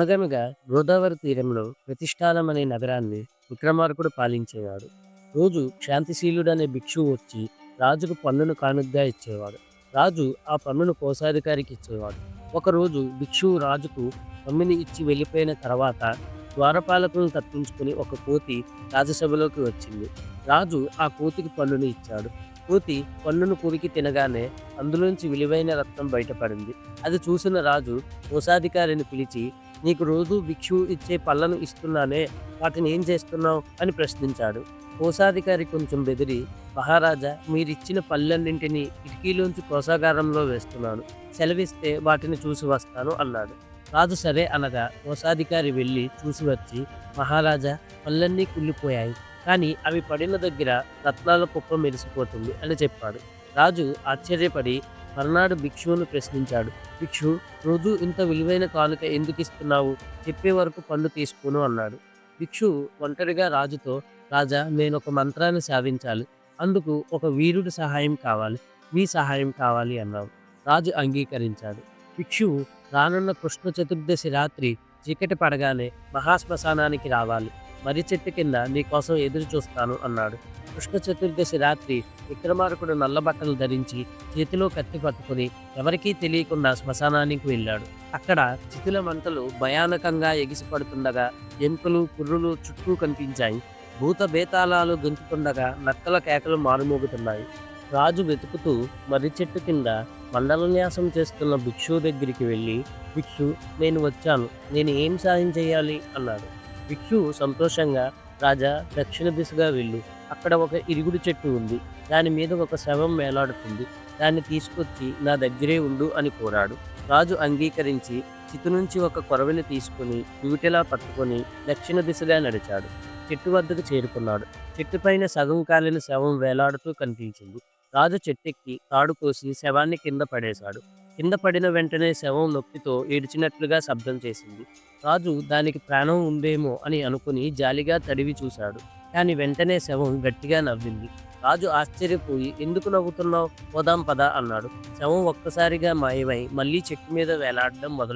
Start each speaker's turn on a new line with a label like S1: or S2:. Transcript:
S1: అనగనగా గోదావరి తీరంలో ప్రతిష్టానమనే నగరాన్ని విక్రమార్కుడు పాలించేవాడు. రోజు క్షాంతిశీలుడనే భిక్షువు వచ్చి రాజుకు పన్నును కానుగ్గా ఇచ్చేవాడు. రాజు ఆ పన్నును కోశాధికారికి ఇచ్చేవాడు. ఒకరోజు భిక్షువు రాజుకు పన్నుని ఇచ్చి వెళ్ళిపోయిన తర్వాత ద్వారపాలకులను తప్పించుకుని ఒక కోతి రాజసభలోకి వచ్చింది. రాజు ఆ కోతికి పన్నుని ఇచ్చాడు. కోతి పన్నును కురికి తినగానే అందులోంచి విలువైన రత్నం బయటపడింది. అది చూసిన రాజు కోశాధికారిని పిలిచి నీకు రోజు భిక్షు ఇచ్చే పళ్ళను ఇస్తున్నానే వాటిని ఏం చేస్తున్నావు? అని ప్రశ్నించాడు. కోశాధికారి కొంచెం బెదిరి మహారాజా మీరిచ్చిన పళ్ళన్నింటినీ కిటికీలోంచి కోశాగారంలో వేస్తున్నాను. సెలవిస్తే వాటిని చూసి వస్తాను అన్నాడు. రాజు సరే అనగా కోశాధికారి వెళ్ళి చూసి వచ్చి మహారాజా పళ్ళన్నీ కుళ్ళిపోయాయి. కానీ అవి పడిన దగ్గర రత్నాల కుప్ప మెరిసిపోతుంది అని చెప్పాడు. రాజు ఆశ్చర్యపడి మర్నాడు భిక్షువును ప్రశ్నించాడు. భిక్షు రోజు ఇంత విలువైన కానుక ఎందుకు ఇస్తున్నావు? చెప్పే వరకు పన్ను తీసుకోను అన్నాడు. భిక్షు ఒంటరిగా రాజుతో రాజా నేను ఒక మంత్రాన్ని సాధించాలి అందుకు ఒక వీరుడి సహాయం కావాలి. మీ సహాయం కావాలి అన్నావు. రాజు అంగీకరించాడు. భిక్షువు రానున్న కృష్ణ చతుర్దశి రాత్రి చీకటి పడగానే మహాశ్మశానానికి రావాలి. మర్రి చెట్టు కింద నీకోసం ఎదురు చూస్తాను అన్నాడు. కృష్ణ చతుర్దశి రాత్రి విక్రమార్కుడు నల్ల బట్టలు ధరించి చేతిలో కత్తి పట్టుకుని ఎవరికీ తెలియకుండా శ్మశానానికి వెళ్ళాడు. అక్కడ చితుల మంటలు భయానకంగా ఎగిసిపడుతుండగా ఎముకలు పుర్రులు చుట్టూ కనిపించాయి. భూత బేతాళాలు గెంతుతుండగా నక్కల కేకలు మారుమోగుతున్నాయి. రాజు వెతుకుతూ మర్రి చెట్టు కింద మండలన్యాసం చేస్తున్న భిక్షు దగ్గరికి వెళ్ళి భిక్షు నేను వచ్చాను. నేను ఏం సాయం చేయాలి? అన్నాడు. భిక్షు సంతోషంగా రాజా దక్షిణ దిశగా వెళ్ళు. అక్కడ ఒక ఇరుగుడు చెట్టు ఉంది. దాని మీద ఒక శవం వేలాడుతుంది. దాన్ని తీసుకొచ్చి నా దగ్గరే ఉండు అని కోరాడు. రాజు అంగీకరించి చితు నుంచి ఒక కొరవిని తీసుకుని యూటిలా పట్టుకొని దక్షిణ దిశగా నడిచాడు. చెట్టు వద్దకు చేరుకున్నాడు. చెట్టుపైన సగం కాలిన శవం వేలాడుతూ కనిపించింది. రాజు చెట్టెక్కి తాడు కోసి శవాన్ని కింద పడేశాడు. కింద పడిన వెంటనే శవం నొప్పితో ఏడ్చినట్లుగా శబ్దం చేసింది. రాజు దానికి ప్రాణం ఉందేమో అని అనుకుని జాలిగా తడివి చూశాడు. కానీ వెంటనే శవం గట్టిగా నవ్వింది. రాజు ఆశ్చర్యపోయి ఎందుకు నవ్వుతున్నావు? పోదాం పద అన్నాడు. శవం ఒక్కసారిగా మాయమై మళ్ళీ చెట్టు మీద వేలాడడం మొదలు